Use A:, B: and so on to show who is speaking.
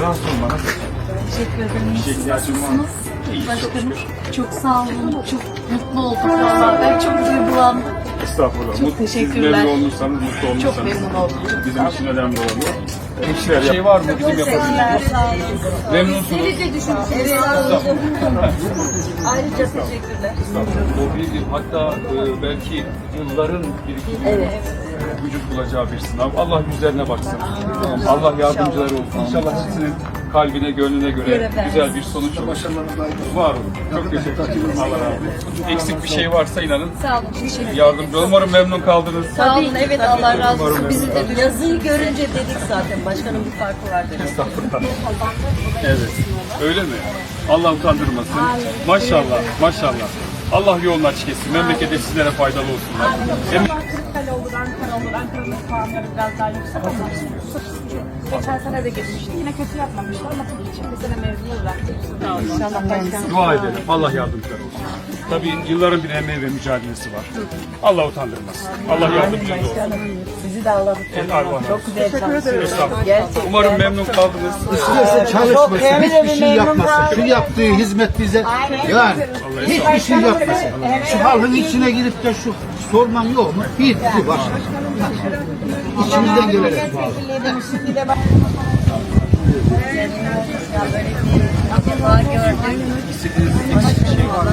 A: rahatsız olma. Nasıl?
B: Teşekkür ederim.
A: Bir şey ihtiyacın var mı? İyi, çok
B: Başkanım
A: şükür.
B: çok sağ olun. Çok mutlu olduk valla. Ben çok duygulandım.
A: Estağfurullah.
B: Çok
A: Mut-
B: teşekkürler.
A: Siz memnun olursanız, mutlu olursanız.
B: Çok memnun oldum.
A: Bizim için önemli olan. Eksik bir şey var mı bizim yapabileceğimiz? Memnunsunuz.
C: Ayrıca teşekkürler.
A: O bir, hatta e, belki yılların birikimi
C: Evet.
A: vücut bulacağı bir sınav. Allah yüzlerine baksın. Allah yardımcıları olsun. İnşallah sizin kalbine, gönlüne göre güzel bir sonuç olur. Var olun. Çok teşekkür ederim. Allah razı olsun. Eksik bir şey varsa inanın
B: Sağ olun. Teşekkür
A: yardımcı olun. Umarım memnun kaldınız.
C: Sağ olun. Evet Allah razı olsun. Bizi de yazıyı görünce dedik zaten. Başkanın bir farkı var dedik.
A: Estağfurullah. Evet. Öyle mi? Allah utandırmasın. Maşallah, maşallah. Allah yolunu açık etsin. Memlekete sizlere faydalı olsunlar. Em-
D: Kale olur, Ankara olur. Ankara'nın puanları biraz daha yüksek ama geçen sene de geçmişti. Yine kötü yapmamışlar ama tabii ki bu sene mevzu bıraktık. İnşallah başkanım.
A: Dua edelim. Allah yardımcılar olsun. Tabii yılların bir emeği ve mücadelesi var. Allah utandırmasın. Allah yardımcınız olsun.
C: Sizi de Allah
A: Allah
C: Çok güzel çalışıyorsunuz. Gerçekten.
A: Umarım memnun kaldınız.
E: İsterse çalışmasın, hiçbir şey yapmasın. Şu yaptığı hizmet bize, yani hiçbir şey yapmasın. Şu halkın içine girip de şu sormam yok mu? Bir, bir başka. İçimizden gelerek.
C: Var Gördüm.
A: İstediğiniz bir şey var mı?